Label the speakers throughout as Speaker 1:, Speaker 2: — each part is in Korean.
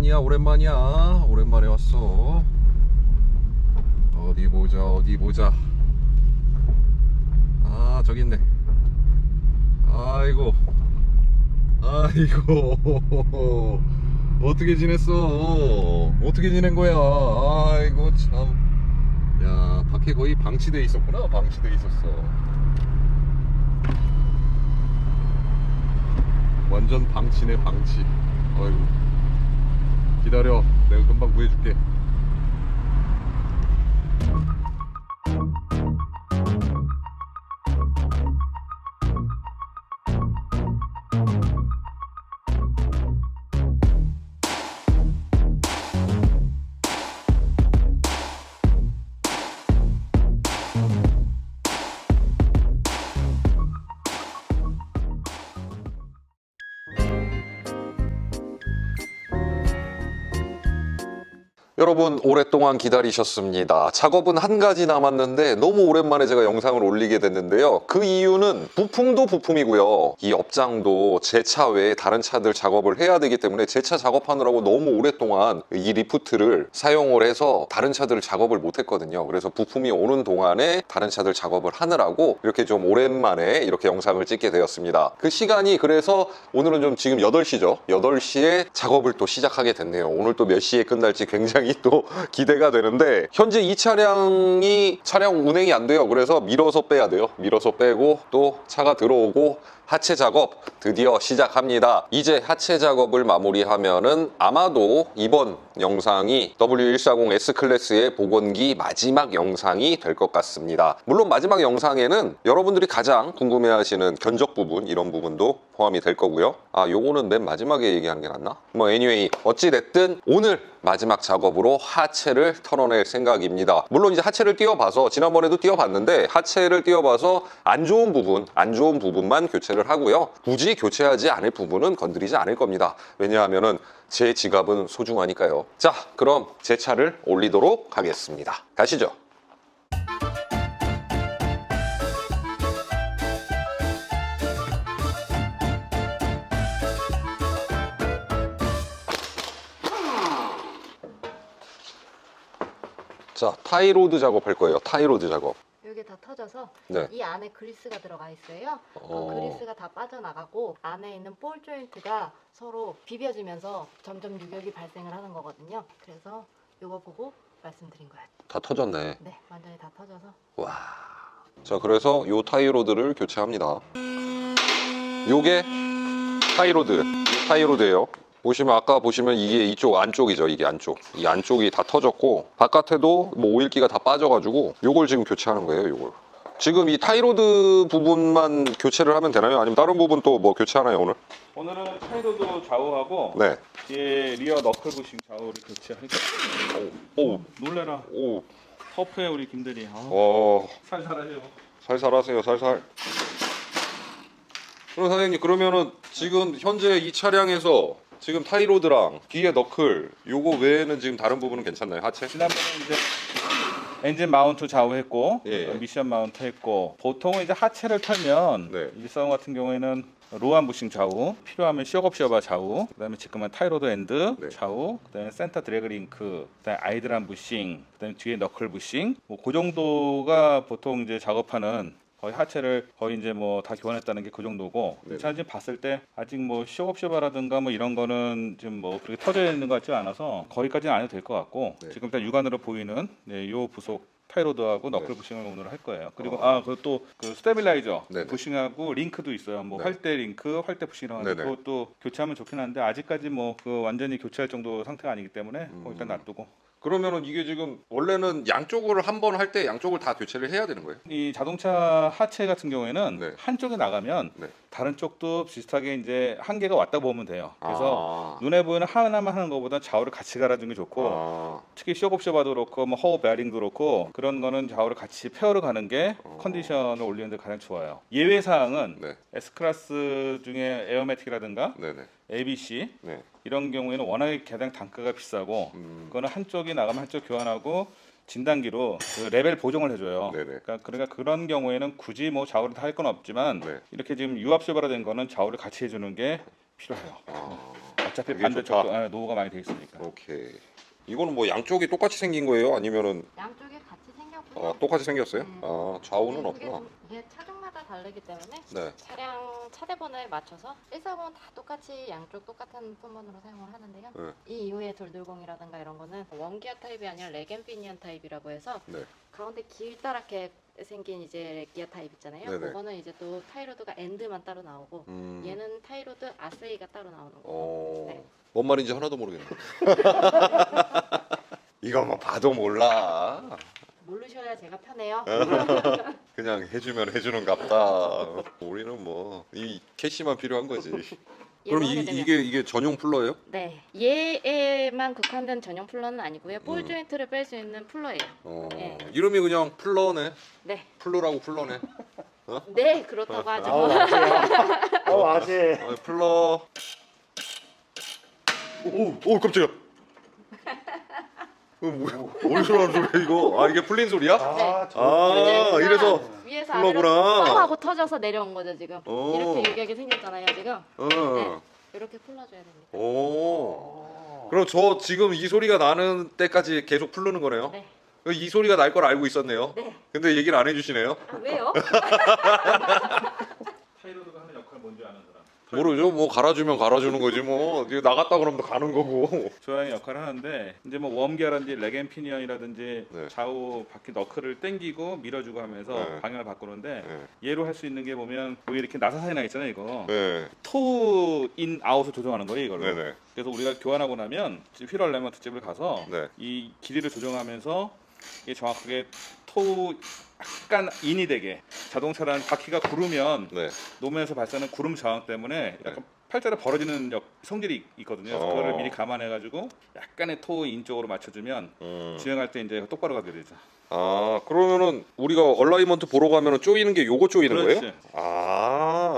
Speaker 1: 오랜만이야 오랜만이야. 오랜만에 왔어. 어디 보자 어디 보자. 아 저기 있네. 아이고. 아이고. 어떻게 지냈어? 어떻게 지낸 거야? 아이고 참 야 밖에 거의 방치돼 있었구나. 방치돼 있었어. 완전 방치네 방치. 어이구 기다려. 내가 금방 구해줄게 여러분 오랫동안 기다리셨습니다. 작업은 한 가지 남았는데 너무 오랜만에 제가 영상을 올리게 됐는데요. 그 이유는 부품도 부품이고요. 이 업장도 제 차 외에 다른 차들 작업을 해야 되기 때문에 제 차 작업하느라고 너무 오랫동안 이 리프트를 사용을 해서 다른 차들을 작업을 못 했거든요. 그래서 부품이 오는 동안에 다른 차들 작업을 하느라고 이렇게 좀 오랜만에 이렇게 영상을 찍게 되었습니다. 그 시간이 그래서 오늘은 좀 지금 8시죠. 8시에 작업을 또 시작하게 됐네요. 오늘 또 몇 시에 끝날지 굉장히 또 기대가 되는데 현재 이 차량이 차량 운행이 안 돼요. 그래서 밀어서 빼야 돼요. 밀어서 빼고 또 차가 들어오고 하체 작업 드디어 시작합니다. 이제 하체 작업을 마무리하면은 아마도 이번 영상이 W140 S클래스의 복원기 마지막 영상이 될 것 같습니다. 물론 마지막 영상에는 여러분들이 가장 궁금해하시는 견적 부분 이런 부분도 포함이 될 거고요. 아, 요거는 맨 마지막에 얘기하는 게 낫나? 뭐 anyway 어찌 됐든 오늘 마지막 작업으로 하체를 털어낼 생각입니다. 물론 이제 하체를 띄워봐서 지난번에도 띄워봤는데 하체를 띄워봐서 안 좋은 부분, 안 좋은 부분만 교체를 하고요. 굳이 교체하지 않을 부분은 건드리지 않을 겁니다. 왜냐하면은 제 지갑은 소중하니까요. 자, 그럼 제 차를 올리도록 하겠습니다. 가시죠. 자, 타이로드 작업할 거예요. 타이로드 작업.
Speaker 2: 여기 다 터져서
Speaker 1: 네.
Speaker 2: 이 안에 그리스가 들어가 있어요. 어,
Speaker 1: 어.
Speaker 2: 그리스가 다 빠져나가고 안에 있는 볼 조인트가 서로 비벼지면서 점점 유격이 발생을 하는 거거든요. 그래서 이거 보고 말씀드린 거예요.
Speaker 1: 다 터졌네.
Speaker 2: 네, 완전히 다 터져서
Speaker 1: 와. 자, 그래서 요 타이로드를 교체합니다. 요게 타이로드, 타이로드예요. 보시면 아까 보시면 이게 이쪽 안쪽이죠. 이게 안쪽. 이 안쪽이 다 터졌고 바깥에도 뭐 오일기가 다 빠져가지고 요걸 지금 교체하는 거예요. 요걸. 지금 이 타이로드 부분만 교체를 하면 되나요? 아니면 다른 부분 또 뭐 교체하나요 오늘?
Speaker 3: 오늘은 차이로드 좌우하고
Speaker 1: 네.
Speaker 3: 뒤에 리어 너클 부싱 좌우를 교체하니까
Speaker 1: 오,
Speaker 3: 놀래라
Speaker 1: 오,
Speaker 3: 터프해 우리 김대리 아,
Speaker 1: 어,
Speaker 3: 살살 하세요
Speaker 1: 살살 하세요, 살살. 그럼 사장님 그러면은 지금 현재 이 차량에서 지금 타이로드랑 뒤에 너클 요거 외에는 지금 다른 부분은 괜찮나요? 하체?
Speaker 3: 지난번에 이제 엔진 마운트 좌우 했고
Speaker 1: 예.
Speaker 3: 어, 미션 마운트 했고 보통은 이제 하체를 털면
Speaker 1: 네.
Speaker 3: 일성 같은 경우에는 로한 부싱 좌우 필요하면 시어업 시어바 좌우 그다음에 지금은 타이로드 엔드
Speaker 1: 네.
Speaker 3: 좌우 그다음에 센터 드래그 링크 그다음에 아이드란 부싱 그다음에 뒤에 너클 부싱 뭐 그 정도가 보통 이제 작업하는 거의 하체를 거의 이제 뭐 다 교환했다는 게 그 정도고
Speaker 1: 네.
Speaker 3: 차 지금 봤을 때 아직 뭐 시어업 시어바라든가 뭐 이런 거는 지금 뭐 그렇게 터져 있는 것 같지 않아서 거기까지는 안 해도 될 것 같고
Speaker 1: 네.
Speaker 3: 지금 일단 육안으로 보이는 네, 요 부속 타이로드하고 너클
Speaker 1: 네.
Speaker 3: 부싱을 오늘 할 거예요. 그리고
Speaker 1: 어.
Speaker 3: 아, 그리고 또그 스테빌라이저
Speaker 1: 네네.
Speaker 3: 부싱하고 링크도 있어요. 뭐
Speaker 1: 네.
Speaker 3: 활대 링크, 활대 부싱이라고 하는데. 그것도 교체하면 좋긴 한데 아직까지 뭐 그 완전히 교체할 정도 상태가 아니기 때문에
Speaker 1: 음.
Speaker 3: 그거 일단 놔두고
Speaker 1: 그러면은 이게 지금 원래는 양쪽을 한 번 할 때 양쪽을 다 교체를 해야 되는 거예요?
Speaker 3: 이 자동차 하체 같은 경우에는
Speaker 1: 네.
Speaker 3: 한쪽에 나가면
Speaker 1: 네.
Speaker 3: 다른 쪽도 비슷하게 이제 한계가 왔다 보면 돼요. 그래서
Speaker 1: 아,
Speaker 3: 눈에 보이는 하나만 하는 것보다 좌우를 같이 갈아주는 게 좋고
Speaker 1: 아,
Speaker 3: 특히 쇼업쇼바도 그렇고 뭐 허브 베어링도 그렇고 그런 거는 좌우를 같이 페어를 가는 게
Speaker 1: 어.
Speaker 3: 컨디션을 올리는 데 가장 좋아요. 예외 사항은
Speaker 1: 네,
Speaker 3: S 클래스 중에 에어매틱이라든가
Speaker 1: 네네,
Speaker 3: ABC
Speaker 1: 네.
Speaker 3: 이런 경우에는 워낙에 가장 단가가 비싸고
Speaker 1: 음,
Speaker 3: 그거는 한쪽이 나가면 한쪽 교환하고 진단기로 그 레벨 보정을 해줘요.
Speaker 1: 네네.
Speaker 3: 그러니까, 그러니까 그런 경우에는 굳이 뭐 좌우를 다 할 건 없지만
Speaker 1: 네.
Speaker 3: 이렇게 지금 유압 쇼바라 된 거는 좌우를 같이 해주는 게 필요해요.
Speaker 1: 아,
Speaker 3: 어차피 반대쪽도. 아, 노후가 많이 돼 있으니까.
Speaker 1: 오케이. 이거는 뭐 양쪽이 똑같이 생긴 거예요? 아니면은
Speaker 2: 양쪽에 같이 생겼고요.
Speaker 1: 아, 똑같이 생겼어요?
Speaker 2: 음.
Speaker 1: 아, 좌우는 없구나.
Speaker 2: 좀- 이게 차종마 다 다르기 때문에
Speaker 1: 네.
Speaker 2: 차량 차대본에 맞춰서 140은 다 똑같이 양쪽 똑같은 품번으로 사용을 하는데요.
Speaker 1: 네.
Speaker 2: 이 이후에 돌돌공이라든가 이런 거는 원기어 타입이 아니라 레겐피니언 타입이라고 해서
Speaker 1: 네.
Speaker 2: 가운데 길다랗게 생긴 이제 기어 타입 있잖아요.
Speaker 1: 네네.
Speaker 2: 그거는 이제 또 타이로드가 엔드만 따로 나오고
Speaker 1: 음.
Speaker 2: 얘는 타이로드 아세이가 따로 나오는 거고.
Speaker 1: 어.
Speaker 2: 네.
Speaker 1: 뭔 말인지 하나도 모르겠네. 이거 뭐 봐도 몰라.
Speaker 2: 모르셔야 제가 편해요.
Speaker 1: 그냥 해주면 해주는 갑다. 우리는 뭐 이 캐시만 필요한 거지. 그럼 이,
Speaker 2: 예로 하게 되면-
Speaker 1: 이게 이게 전용 플러예요?
Speaker 2: 네 얘에만 국한된 전용 플러는 아니고요. 볼
Speaker 1: 음.
Speaker 2: 조인트를 뺄 수 있는 플러예요.
Speaker 1: 어.
Speaker 2: 네.
Speaker 1: 이름이 그냥 플러네.
Speaker 2: 네,
Speaker 1: 플러라고 플러네.
Speaker 2: 네 그렇다고 하죠.
Speaker 4: 아재. 아우 아재.
Speaker 1: 아, 플러. 오, 오 깜짝이야. 이거 뭐야? 어디서 나는 소리야 이거? 아 이게 풀린 소리야?
Speaker 4: 아, 저.
Speaker 1: 아 이래서
Speaker 2: 네. 위에서. 아래로 하고 터져서 내려온 거죠 지금.
Speaker 1: 오.
Speaker 2: 이렇게 유격이 생겼잖아요 지금.
Speaker 1: 어.
Speaker 2: 이렇게 풀러줘야 됩니다.
Speaker 1: 오. 그럼 저 지금 이 소리가 나는 때까지 계속 풀르는 거네요?
Speaker 2: 네.
Speaker 1: 이 소리가 날 걸 알고 있었네요.
Speaker 2: 네.
Speaker 1: 근데 얘기를 안 해주시네요.
Speaker 2: 아, 왜요?
Speaker 3: 타이로드가 하는 역할 뭔지 아는 사람.
Speaker 1: 모르죠. 뭐 갈아주면 갈아주는 거지 뭐. 나갔다 그러면 또 가는 거고.
Speaker 3: 조향의 역할을 하는데 이제 뭐 웜기어라든지 레겐피니언이라든지
Speaker 1: 네.
Speaker 3: 좌우 바퀴 너클을 당기고 밀어주고 하면서
Speaker 1: 네.
Speaker 3: 방향을 바꾸는데
Speaker 1: 네.
Speaker 3: 얘로 할 수 있는 게 보면 여기 이렇게 나사사이 나 있잖아요 이거
Speaker 1: 네.
Speaker 3: 토우 인 아웃을 조정하는 거예요 이걸로
Speaker 1: 네 네.
Speaker 3: 그래서 우리가 교환하고 나면 휠 얼레먼트 집을 가서
Speaker 1: 네.
Speaker 3: 이 길이를 조정하면서 이게 정확하게 토우 약간 인이 되게 자동차란 바퀴가 구르면
Speaker 1: 네.
Speaker 3: 노면에서 발생하는 구름 저항 때문에 약간 팔자를 벌어지는 역, 성질이 있거든요. 그래서
Speaker 1: 어.
Speaker 3: 그거를 미리 감안해가지고 약간의 토우 인 쪽으로 맞춰주면
Speaker 1: 음.
Speaker 3: 주행할 때 이제 똑바로 가게 되죠.
Speaker 1: 아 그러면은 우리가 얼라이먼트 보러 가면은 쪼이는 게 요거 쪼이는
Speaker 3: 그렇지.
Speaker 1: 거예요? 아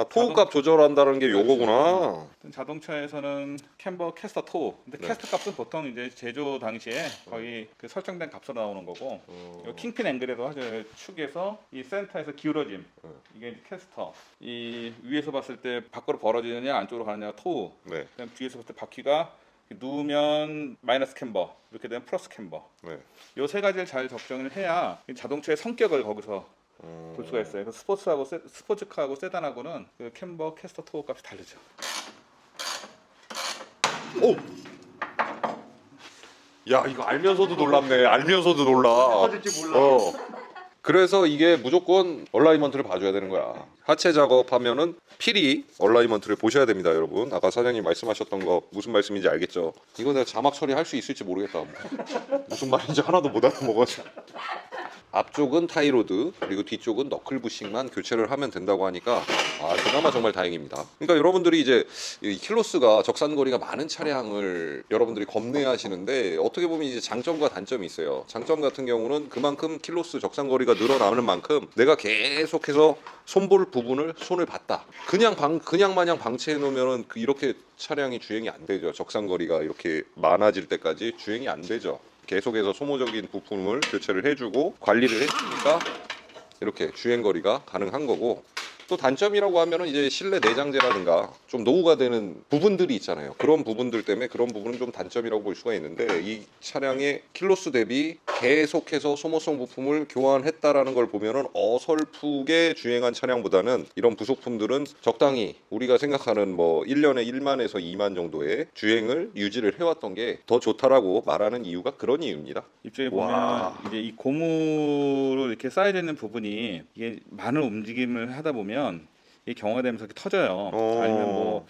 Speaker 1: 토우값 조절한다는 게 요거구나.
Speaker 3: 자동차에서는 캠버 캐스터 토우. 근데
Speaker 1: 네.
Speaker 3: 캐스터 값은 보통 이제 제조 당시에 거의 그 설정된 값으로 나오는 거고
Speaker 1: 어.
Speaker 3: 이 킹핀 앵글이라고 하죠. 축에서 이 센터에서 기울어짐.
Speaker 1: 네.
Speaker 3: 이게 이제 캐스터. 이 위에서 봤을 때 밖으로 벌어지느냐 안쪽으로 가느냐 토우.
Speaker 1: 네.
Speaker 3: 그다음 뒤에서 봤을 때 바퀴가 누우면 마이너스 캠버 이렇게 되면 플러스 캠버.
Speaker 1: 네.
Speaker 3: 요 세 가지를 잘 적정을 해야 이 자동차의 성격을 거기서
Speaker 1: 음.
Speaker 3: 볼 수가 있어요. 그래서 스포츠하고 세, 스포츠카하고 세단하고는 그 캠버 캐스터 토우 값이 다르죠.
Speaker 1: 오. 야 이거 알면서도 놀랍네. 알면서도 놀라.
Speaker 4: 몰라.
Speaker 1: 어. 그래서 이게 무조건 얼라이먼트를 봐줘야 되는 거야. 하체 작업하면은 필히 얼라이먼트를 보셔야 됩니다, 여러분. 아까 사장님 말씀하셨던 거 무슨 말씀인지 알겠죠? 이거 내가 자막 처리할 수 있을지 모르겠다. 무슨 말인지 하나도 못 알아먹었어. 앞쪽은 타이로드 그리고 뒤쪽은 너클 부싱만 교체를 하면 된다고 하니까 아 그나마 정말 다행입니다. 그러니까 여러분들이 이제 이 킬로스가 적산거리가 많은 차량을 여러분들이 겁내하시는데 어떻게 보면 이제 장점과 단점이 있어요. 장점 같은 경우는 그만큼 킬로스 적산거리가 늘어나는 만큼 내가 계속해서 손볼 부분을 손을 봤다. 그냥 방 그냥 마냥 방치해 놓으면은 그 이렇게 차량이 주행이 안 되죠. 적산거리가 이렇게 많아질 때까지 주행이 안 되죠. 계속해서 소모적인 부품을 교체를 해주고 관리를 해주니까 이렇게 주행 거리가 가능한 거고 또 단점이라고 하면은 이제 실내 내장재라든가 좀 노후가 되는 부분들이 있잖아요. 그런 부분들 때문에 그런 부분은 좀 단점이라고 볼 수가 있는데 이 차량의 킬로수 대비 계속해서 소모성 부품을 교환했다라는 걸 보면은 어설프게 주행한 차량보다는 이런 부속품들은 적당히 우리가 생각하는 뭐 1년에 1만에서 2만 정도의 주행을 유지를 해왔던 게 더 좋다라고 말하는 이유가 그런 이유입니다.
Speaker 3: 입장에
Speaker 1: 와.
Speaker 3: 보면 이제 이 고무로 이렇게 쌓여져 있는 부분이 이게 많은 움직임을 하다 보면 이 경화되면서 이렇게 터져요.
Speaker 1: 어.
Speaker 3: 아니면 뭐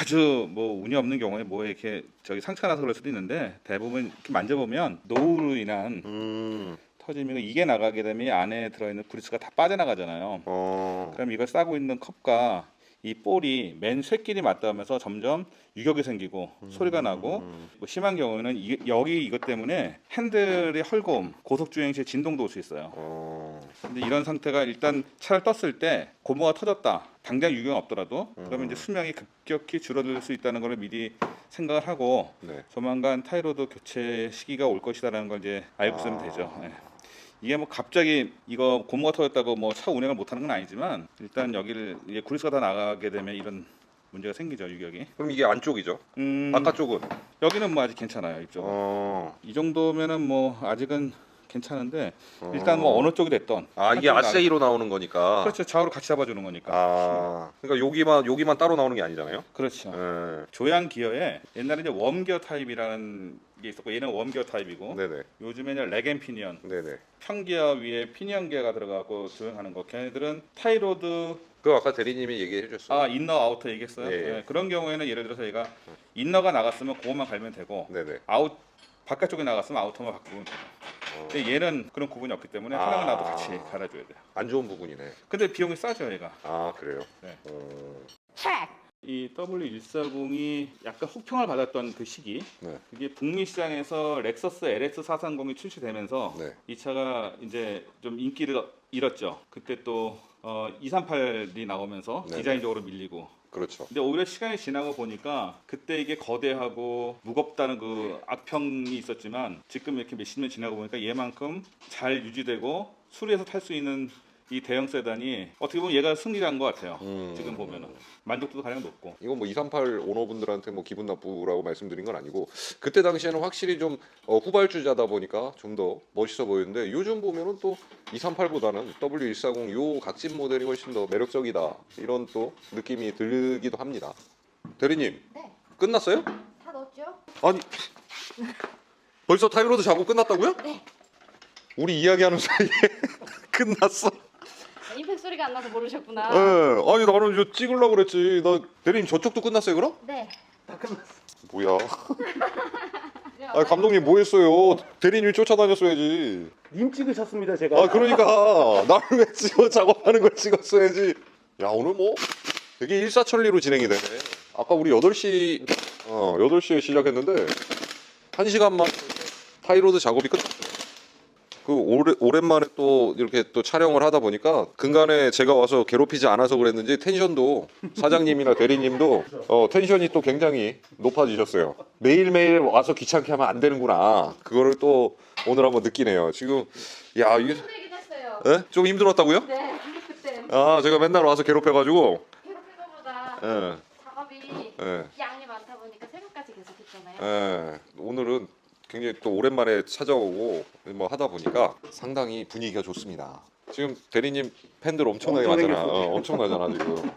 Speaker 3: 아주 뭐 운이 없는 경우에 뭐 이렇게 저기 상처가 나서 그럴 수도 있는데 대부분 이렇게 만져보면 노후로 인한
Speaker 1: 음,
Speaker 3: 터지면 이게 나가게 되면 이 안에 들어있는 그리스가 다 빠져나가잖아요.
Speaker 1: 어,
Speaker 3: 그럼 이걸 싸고 있는 컵과 이 볼이 맨 쇠끼리 맞닿으면서 점점 유격이 생기고 소리가 나고 뭐 심한 경우에는 이- 여기 이것 때문에 핸들의 헐거움, 고속 주행 시에 진동도 올 수 있어요.
Speaker 1: 어,
Speaker 3: 근데 이런 상태가 일단 차를 떴을 때 고무가 터졌다. 당장 유경 없더라도 그러면 이제 수명이 급격히 줄어들 수 있다는 걸 미리 생각을 하고
Speaker 1: 네.
Speaker 3: 조만간 타이로드 교체 시기가 올 것이다라는 걸 이제 알고 있으면
Speaker 1: 아.
Speaker 3: 되죠. 예. 이게 뭐 갑자기 이거 고무가 터졌다고 뭐 차 운행을 못하는 건 아니지만 일단 여기를 이제 그리스가 다 나가게 되면 이런 문제가 생기죠 유격이.
Speaker 1: 그럼 이게 안쪽이죠.
Speaker 3: 음,
Speaker 1: 바깥쪽은.
Speaker 3: 여기는 뭐 아직 괜찮아요 이쪽.
Speaker 1: 어.
Speaker 3: 이 정도면은 뭐 아직은 괜찮은데
Speaker 1: 어.
Speaker 3: 일단 뭐 어느 쪽이 됐던
Speaker 1: 아 이게 아세이로 나오는 거니까.
Speaker 3: 그렇죠 좌우로 같이 잡아주는 거니까.
Speaker 1: 아. 그러니까 여기만 여기만 따로 나오는 게 아니잖아요.
Speaker 3: 그렇죠.
Speaker 1: 예.
Speaker 3: 조양 기어에 옛날에 이제 웜기어 타입이라는 게 있었고 얘는 웜기어 타입이고
Speaker 1: 네네.
Speaker 3: 요즘에는 렉앤 피니언
Speaker 1: 네네.
Speaker 3: 평기어 위에 피니언 기어가 들어가고 조용하는 거 걔네들은 타이로드
Speaker 1: 그 아까 대리님이 얘기해 주셨어요.
Speaker 3: 아 인너 아우터 얘기했어요.
Speaker 1: 예, 예.
Speaker 3: 예, 그런 경우에는 예를 들어서 얘가 인너가 나갔으면 그것만 갈면 되고
Speaker 1: 네네.
Speaker 3: 아웃 바깥쪽에 나갔으면 아우터만 바꾸면 돼요.
Speaker 1: 어.
Speaker 3: 근데 얘는 그런 구분이 없기 때문에
Speaker 1: 아.
Speaker 3: 하나만 나도 같이 갈아줘야 돼요.
Speaker 1: 안 좋은 부분이네.
Speaker 3: 근데 비용이 싸죠 얘가.
Speaker 1: 아 그래요.
Speaker 3: 네.
Speaker 1: 어.
Speaker 3: 이 W140이 약간 혹평을 받았던 그 시기
Speaker 1: 네.
Speaker 3: 그게 북미 시장에서 렉서스 LS 430이 출시되면서
Speaker 1: 네.
Speaker 3: 이 차가 이제 좀 인기를 잃었죠. 그때 또 어, 238이 나오면서
Speaker 1: 네네.
Speaker 3: 디자인적으로 밀리고
Speaker 1: 그렇죠.
Speaker 3: 근데 오히려 시간이 지나고 보니까 그때 이게 거대하고 무겁다는 그 악평이 있었지만 지금 이렇게 몇십 년 지나고 보니까 얘만큼 잘 유지되고 수리해서 탈 수 있는 이 대형 세단이 어떻게 보면 얘가 승리한 것 같아요.
Speaker 1: 음.
Speaker 3: 지금 보면은 만족도도 가장 높고.
Speaker 1: 이건 뭐 238 오너분들한테 뭐 기분 나쁘라고 말씀드린 건 아니고 그때 당시에는 확실히 좀 어, 후발주자다 보니까 좀 더 멋있어 보이는데 요즘 보면은 또 238보다는 W140 요 각진 모델이 훨씬 더 매력적이다 이런 또 느낌이 들기도 합니다. 대리님
Speaker 2: 네.
Speaker 1: 끝났어요?
Speaker 2: 다 넣었죠?
Speaker 1: 아니 벌써 타이로드 작업 끝났다고요?
Speaker 2: 네.
Speaker 1: 우리 이야기하는 사이에 끝났어.
Speaker 2: 소리가 안 나서 모르셨구나.
Speaker 1: 예. 아니 나는 저 찍으려고 그랬지. 나 대리님 저쪽도 끝났어요 그럼?
Speaker 2: 네.
Speaker 1: 뭐야? 아 감독님 뭐 했어요? 대리님 쫓아다녔어야지.
Speaker 4: 님 찍으셨습니다 제가.
Speaker 1: 아 그러니까 나를 왜 찍어 작업하는 걸 찍었어야지. 야 오늘 뭐 되게 일사천리로 진행이 되네. 아까 우리 8시 어 8시에 시작했는데 1시간만 타이로드 작업이 끝났어요. 그 오래, 오랜만에 또 이렇게 또 촬영을 하다 보니까 근간에 제가 와서 괴롭히지 않아서 그랬는지 텐션도 사장님이나 대리님도 어, 텐션이 또 굉장히 높아지셨어요. 매일매일 와서 귀찮게 하면 안 되는구나. 그거를 또 오늘 한번 느끼네요. 지금 야 이게
Speaker 2: 힘들긴 했어요.
Speaker 1: 에? 좀 힘들었다고요?
Speaker 2: 네. 그때
Speaker 1: 아 제가 맨날 와서 괴롭혀가지고
Speaker 2: 괴롭힌 것보다
Speaker 1: 예,
Speaker 2: 작업이
Speaker 1: 예,
Speaker 2: 양이 많다 보니까 새벽까지 계속 했잖아요.
Speaker 1: 예. 오늘은 굉장히 또 오랜만에 찾아오고 뭐 하다 보니까 상당히 분위기가 좋습니다. 지금 대리님 팬들 엄청나게
Speaker 4: 엄청
Speaker 1: 많잖아.
Speaker 4: 어,
Speaker 1: 엄청나잖아 지금.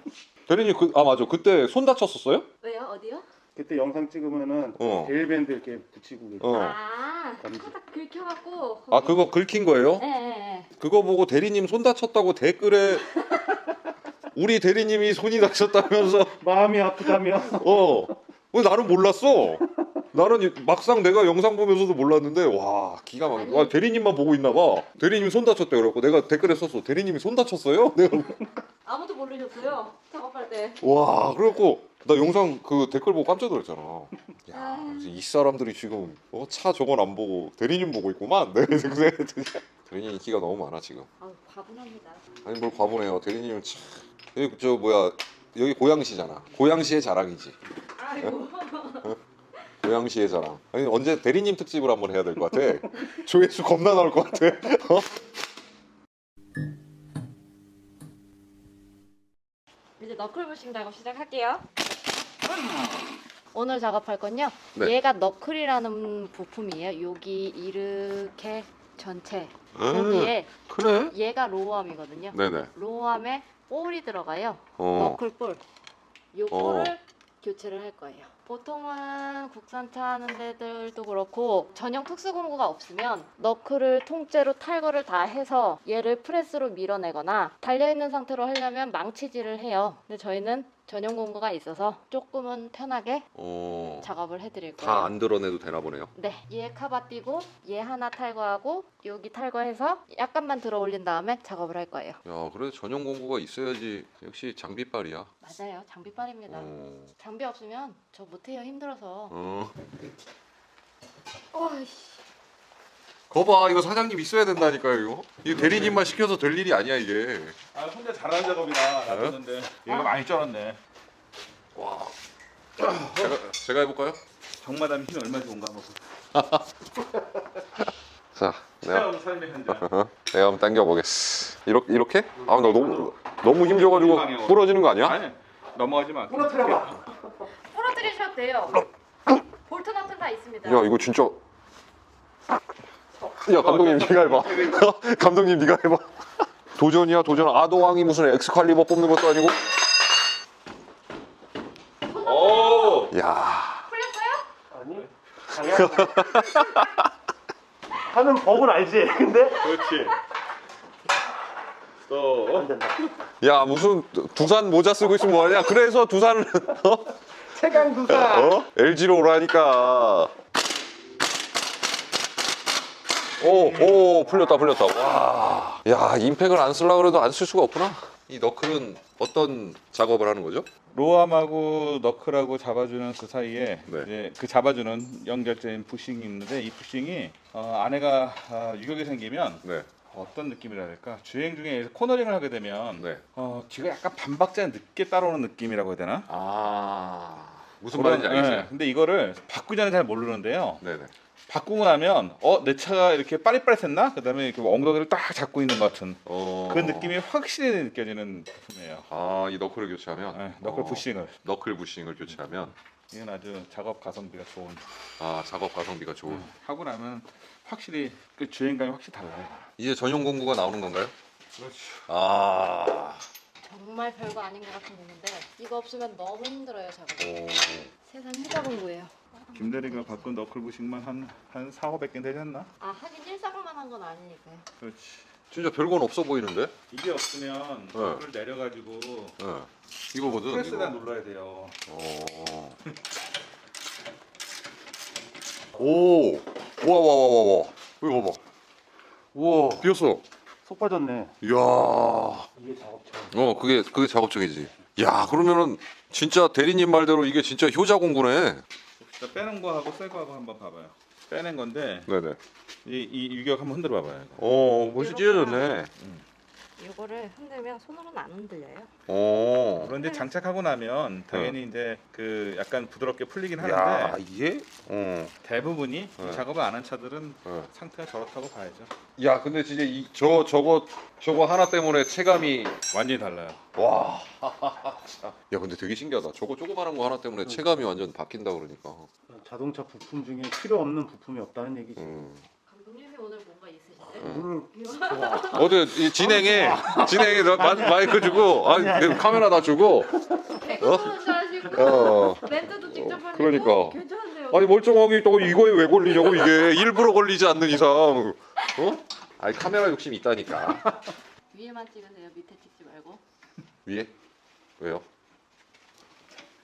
Speaker 1: 대리님 그 아 맞아 그때 손 다쳤었어요?
Speaker 2: 왜요? 어디요?
Speaker 4: 그때 영상 찍으면은
Speaker 1: 어.
Speaker 4: 데일밴드 이렇게 붙이고 계세요.
Speaker 1: 어.
Speaker 2: 아. 코딱 긁혀갖고.
Speaker 1: 아 그거 긁힌 거예요?
Speaker 2: 네, 네, 네.
Speaker 1: 그거 보고 대리님 손 다쳤다고 댓글에 우리 대리님이 손이 다쳤다면서
Speaker 4: 마음이 아프다며.
Speaker 1: 어. 왜 나는 몰랐어? 나는 이- 막상 내가 영상 보면서도 몰랐는데 와 기가 막. 와 대리님만 보고 있나 봐. 대리님이 손 다쳤대 그래갖고 내가 댓글에 썼어. 대리님이 손 다쳤어요? 내가
Speaker 2: 아무도 모르셨어요. 작업할 때.
Speaker 1: 와 그래갖고 나 영상 그 댓글 보고 깜짝 놀랐잖아. 야, 이 사람들이 지금 어, 차 저건 안 보고 대리님 보고 있구만. 내가 생각했더니 대리님 인기가 너무 많아 지금.
Speaker 2: 아우, 과분합니다.
Speaker 1: 아니 뭘 과보네요. 대리님은 참. 여기 저 뭐야 여기 고양시잖아. 고양시의 자랑이지.
Speaker 2: 아이고.
Speaker 1: 고양시의 자랑. 아니 언제 대리님 특집을 한번 해야 될 것 같아. 조회수 겁나 나올 것 같아. 어?
Speaker 2: 이제 너클부싱 작업 시작할게요. 오늘 작업할 건요.
Speaker 1: 네.
Speaker 2: 얘가 너클이라는 부품이에요. 여기 이렇게 전체
Speaker 1: 음,
Speaker 2: 여기에
Speaker 1: 그래?
Speaker 2: 얘가 로우암이거든요.
Speaker 1: 네네.
Speaker 2: 로우암에 볼이 들어가요.
Speaker 1: 어.
Speaker 2: 너클 볼. 요
Speaker 1: 어.
Speaker 2: 볼을 교체를 할 거예요. 보통은 국산차 하는 데들도 그렇고 전용 특수 공구가 없으면 너클을 통째로 탈거를 다 해서 얘를 프레스로 밀어내거나 달려있는 상태로 하려면 망치질을 해요. 근데 저희는 전용 공구가 있어서 조금은 편하게
Speaker 1: 어.
Speaker 2: 작업을 해드릴 거예요.
Speaker 1: 다 안 드러내도 되나 보네요.
Speaker 2: 네, 얘 카바 띄고 얘 하나 탈거하고 여기 탈거해서 약간만 들어 올린 다음에 작업을 할 거예요.
Speaker 1: 야, 그래 전용 공구가 있어야지. 역시 장비빨이야.
Speaker 2: 맞아요, 장비빨입니다.
Speaker 1: 어.
Speaker 2: 장비 없으면 저 못해요, 힘들어서.
Speaker 1: 어.
Speaker 2: 어이씨.
Speaker 1: 거봐, 이거 사장님 있어야 된다니까요, 이거. 이 대리님만 시켜서 될 일이 아니야, 이게.
Speaker 3: 아 혼자 잘하는 작업이다 놔뒀는데 얘가 많이 쩔었네.
Speaker 1: 와. 제가 제가 해볼까요?
Speaker 3: 정마담 힘이 얼마나 좋은가 한번.
Speaker 1: 자, 내가
Speaker 3: 체험 삶의 현장.
Speaker 1: 어? 내가 한번 당겨 보겠어. 이렇게 이렇게? 아, 나 너무 너무 힘줘가지고 부러지는 거 아니야?
Speaker 3: 아니 넘어가지 마.
Speaker 4: 부러뜨려봐.
Speaker 2: 부러뜨리셔도 돼요. 볼트 너트 다 있습니다.
Speaker 1: 야 이거 진짜 야 감독님 네가 해봐 감독님 네가 해봐 도전이야 도전 아도왕이 무슨 엑스칼리버 뽑는 것도 아니고
Speaker 3: 오.
Speaker 1: 야
Speaker 2: 풀렸어요?
Speaker 4: 아니 당연히 하는 법은 알지. 근데
Speaker 3: 그렇지. 또
Speaker 4: 안 된다.
Speaker 1: 야 무슨 두산 모자 쓰고 있으면 뭐하냐 그래서 두산은 어?
Speaker 4: 최강두사.
Speaker 1: 어? LG로 오라니까 오 오 풀렸다 풀렸다 와 야 임팩을 안 쓰려고 그래도 안 쓸 수가 없구나 이 너클은 어떤 작업을 하는 거죠?
Speaker 3: 로암하고 너클하고 잡아주는 그 사이에
Speaker 1: 네.
Speaker 3: 이제 그 잡아주는 연결된 부싱이 있는데 이 부싱이 어, 안에가 아, 유격이 생기면
Speaker 1: 네,
Speaker 3: 어떤 느낌이라 할까 주행 중에 코너링을 하게 되면
Speaker 1: 네.
Speaker 3: 어, 뒤가 약간 반박자 늦게 따라오는 느낌이라고 해야 되나?
Speaker 1: 아 무슨
Speaker 3: 그런-
Speaker 1: 말인지 알겠어요.
Speaker 3: 네, 근데 이거를 전에 잘 모르는데요.
Speaker 1: 네네.
Speaker 3: 바꾸고 나면 어 내 차가 이렇게 빠릿빠릿했나? 그다음에 이렇게 엉덩이를 딱 잡고 있는 것 같은
Speaker 1: 어...
Speaker 3: 그 느낌이 확실히 느껴지는 부품이에요.
Speaker 1: 아, 이 너클을 교체하면
Speaker 3: 네, 너클
Speaker 1: 어,
Speaker 3: 부싱을
Speaker 1: 너클 부싱을 교체하면
Speaker 3: 이건 아주 작업 가성비가 좋은.
Speaker 1: 아 작업 가성비가 좋은.
Speaker 3: 음, 하고 나면 확실히 그 주행감이 확실히 달라요.
Speaker 1: 이제 전용 공구가 나오는 건가요?
Speaker 3: 그렇죠.
Speaker 1: 아.
Speaker 2: 정말 별거 아닌 것 같은 공인데 이거 없으면 너무 힘들어요 작업.
Speaker 1: 오.
Speaker 2: 세상 해자공부예요.
Speaker 3: 김대리가 바꾼 너클 부싱만 한 한 4, 500개 되지 않나?
Speaker 2: 아 하긴 일사공만 한 건 아니니까요.
Speaker 3: 그렇지.
Speaker 1: 진짜 별건 없어 보이는데?
Speaker 3: 이게 없으면
Speaker 1: 네.
Speaker 3: 너클 내려가지고
Speaker 1: 네. 이거거든.
Speaker 3: 프레스다
Speaker 1: 이거.
Speaker 3: 눌러야 돼요.
Speaker 1: 어. 오. 와 와 와 와 와. 이거 봐봐. 우와. 비었어.
Speaker 4: 속 빠졌네.
Speaker 1: 이야.
Speaker 4: 이게 작업처.
Speaker 1: 어, 그게 그게 작업적이지. 야, 그러면은 진짜 대리님 말대로 이게 진짜 효자 공구네.
Speaker 3: 자, 빼는 거하고 새 거하고 한번 봐봐요. 빼낸 건데
Speaker 1: 네네.
Speaker 3: 이, 이 유격 한번 흔들어 봐봐요. 이거.
Speaker 1: 어, 벌써 찢어졌네.
Speaker 2: 이거를 흔들면 손으로는 안 흔들려요.
Speaker 1: 어.
Speaker 3: 그런데 장착하고 나면 당연히 이제 그 약간 부드럽게 풀리긴
Speaker 1: 야,
Speaker 3: 하는데
Speaker 1: 이게? 어.
Speaker 3: 대부분이
Speaker 1: 네.
Speaker 3: 이 작업을 안 한 차들은
Speaker 1: 어.
Speaker 3: 상태가 저렇다고 봐야죠.
Speaker 1: 야, 근데 진짜 이 저 저거 저거 하나 때문에 체감이
Speaker 3: 완전히 달라요.
Speaker 1: 와. 야, 근데 되게 신기하다. 저거 조그마한 거 하나 때문에 체감이 완전 바뀐다 그러니까.
Speaker 4: 자동차 부품 중에 필요 없는 부품이 없다는 얘기지.
Speaker 1: 음. 어제 이 진행에 진행에 너 마, 마이크 주고 아, 그 카메라 다 주고
Speaker 2: 하시고
Speaker 1: 어.
Speaker 2: 멘트도 직접 하시고
Speaker 1: 그러니까.
Speaker 2: 괜찮은데요.
Speaker 1: 아니 멀쩡하게 또 이거에 왜 걸리냐고 이게 일부러 걸리지 않는 이상 어? 아니 카메라 욕심이 있다니까
Speaker 2: 위에만 찍으세요. 밑에 찍지 말고.
Speaker 1: 위에 왜요?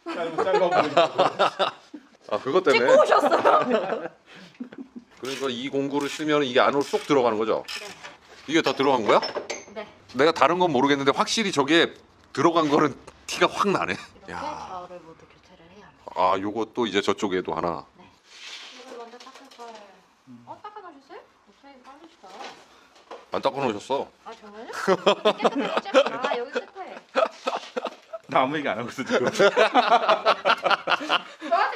Speaker 3: 짧은 짧은
Speaker 1: 거아 그것 때문에
Speaker 2: 찍고 오셨어요.
Speaker 1: 그러니까 이 공구를 쓰면 이게 안으로 쏙 들어가는 거죠?
Speaker 2: 네.
Speaker 1: 이게 다 들어간 거야?
Speaker 2: 네.
Speaker 1: 내가 다른 건 모르겠는데 확실히 저게 들어간 거는 티가 확 나네
Speaker 2: 이렇게
Speaker 1: 야.
Speaker 2: 좌우를 모두 교체를 해야 합니다.
Speaker 1: 아 요것도 이제 저쪽에도 하나
Speaker 2: 이걸 먼저 닦을 거예요. 어 닦아놓으셨어요? 목소리 빠르시다.
Speaker 1: 안 닦아 놓으셨어
Speaker 2: 아 정말요? 아 여기 세탁해.
Speaker 3: 나 아무 얘기 안 하고 있어 지금.
Speaker 2: 저한테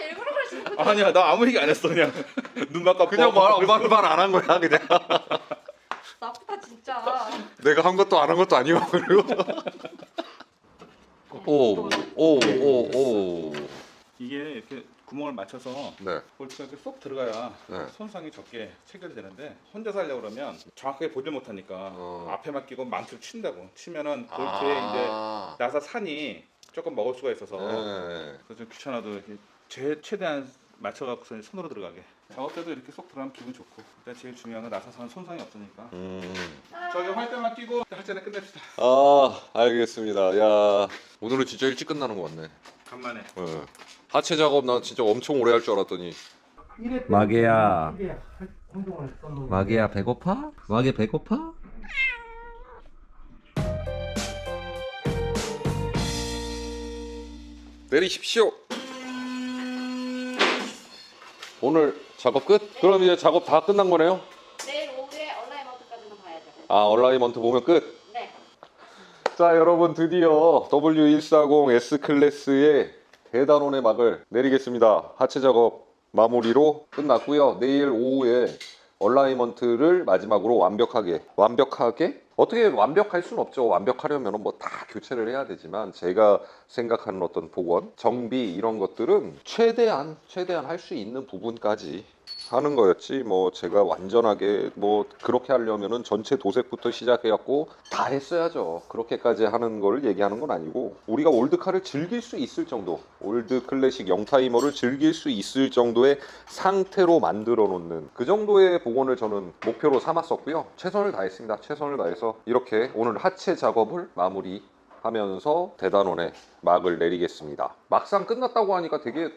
Speaker 2: 일부러?
Speaker 3: 아니야 나 아무 얘기 안 했어 그냥 눈 바꿔.
Speaker 1: 그냥 말말안 한 거야 그냥
Speaker 2: 나쁘다 진짜.
Speaker 1: 내가 한 것도 안 한 것도 아니고 그리고 오 오 오오
Speaker 3: 이게 이렇게 구멍을 맞춰서
Speaker 1: 네.
Speaker 3: 볼트가 이렇게 쏙 들어가야
Speaker 1: 네.
Speaker 3: 손상이 적게 체결되는데 혼자 살려고 그러면 정확하게 보질 못하니까
Speaker 1: 어.
Speaker 3: 앞에만 끼고 망치로 친다고 치면은 볼트에 이제
Speaker 1: 아.
Speaker 3: 나사 산이 조금 먹을 수가 있어서
Speaker 1: 네.
Speaker 3: 그래서 좀 귀찮아도 이렇게 제, 최대한 맞춰갖고서 손으로 들어가게 작업 때도 이렇게 쏙 들어가면 기분 좋고 일단 제일 중요한 건 나사선 손상이 없으니까
Speaker 1: 음.
Speaker 3: 저기 활때만 끼고 할 때는 끝냅시다
Speaker 1: 아 알겠습니다. 야 오늘은 진짜 일찍 끝나는 것 같네.
Speaker 3: 간만에
Speaker 1: 예. 하체 작업 나 진짜 엄청 오래 할 줄 알았더니
Speaker 5: 마개야 마개야 배고파? 마개 배고파?
Speaker 1: 내리십시오. 오늘 작업 끝? 그럼 이제 작업 다 끝난 거네요?
Speaker 2: 내일 오후에 얼라이먼트까지는 봐야죠.
Speaker 1: 아 얼라이먼트 보면 끝.
Speaker 2: 네.
Speaker 1: 자 여러분 드디어 W140 S 클래스의 대단원의 막을 내리겠습니다. 하체 작업 마무리로 끝났고요. 내일 오후에 얼라이먼트를 마지막으로 완벽하게 완벽하게 어떻게 완벽할 수는 없죠. 완벽하려면 뭐 다 교체를 해야 되지만 제가 생각하는 어떤 복원, 정비 이런 것들은 최대한 최대한 할 수 있는 부분까지 하는 거였지 뭐 제가 완전하게 뭐 그렇게 하려면은 전체 도색부터 시작해갖고 다 했어야죠. 그렇게까지 하는 걸 얘기하는 건 아니고 우리가 올드카를 즐길 수 있을 정도 올드 클래식 영타이머를 즐길 수 있을 정도의 상태로 만들어 놓는 그 정도의 복원을 저는 목표로 삼았었고요. 최선을 다했습니다. 최선을 다해서 이렇게 오늘 하체 작업을 마무리 하면서 대단원에 막을 내리겠습니다. 막상 끝났다고 하니까 되게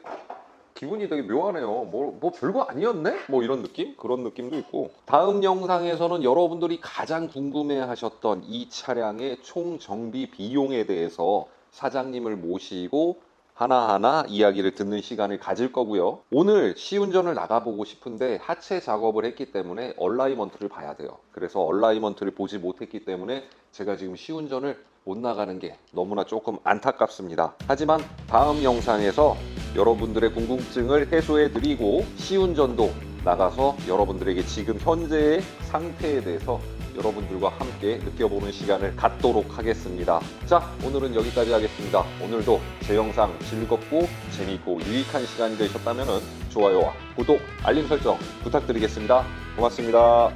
Speaker 1: 기분이 되게 묘하네요. 뭐, 뭐 별거 아니었네? 뭐 이런 느낌? 그런 느낌도 있고. 다음 영상에서는 여러분들이 가장 궁금해 하셨던 이 차량의 총 정비 비용에 대해서 사장님을 모시고 하나하나 이야기를 듣는 시간을 가질 거고요. 오늘 시운전을 나가보고 싶은데 하체 작업을 했기 때문에 얼라이먼트를 봐야 돼요. 그래서 얼라이먼트를 보지 못했기 때문에 제가 지금 시운전을 못 나가는 게 너무나 조금 안타깝습니다. 하지만 다음 영상에서 여러분들의 궁금증을 해소해 드리고 시운전도 나가서 여러분들에게 지금 현재의 상태에 대해서 여러분들과 함께 느껴보는 시간을 갖도록 하겠습니다. 자, 오늘은 여기까지 하겠습니다. 오늘도 제 영상 즐겁고 재미있고 유익한 시간이 되셨다면 좋아요와 구독, 알림 설정 부탁드리겠습니다. 고맙습니다.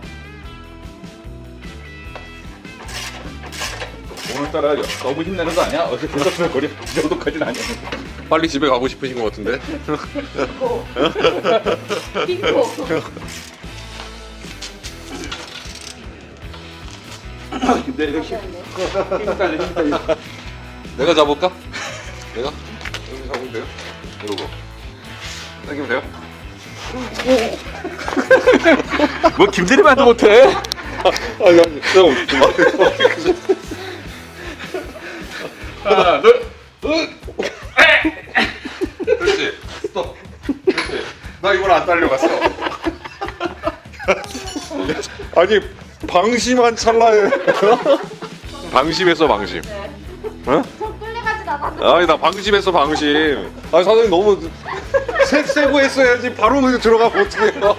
Speaker 3: 오늘따라 너무 힘내는 거 아니야? 어제 들썩들썩 거리 이 정도까지는 아니었는데.
Speaker 1: 빨리 집에 가고 싶으신 것 같은데?
Speaker 2: 빙고.
Speaker 3: 근데 이거 힘, 힘 딸려, 힘 딸려.
Speaker 1: 내가 잡을까? 내가? 여기 잡으면 돼요? 이러고. 당기면 돼요?
Speaker 3: 뭐 김대리만도 못해. 하나, 둘.
Speaker 1: 그렇지. 스톱. 그렇지. 나 이걸 안 딸려갔어. 아니 방심한 찰나에 방심했어 방심. 어?
Speaker 2: 저 끌려가진 않았는데.
Speaker 1: 아니 나 방심했어 방심. 아 사장님 너무 세, 세고 했어야지 바로 들어가면 어떡해요.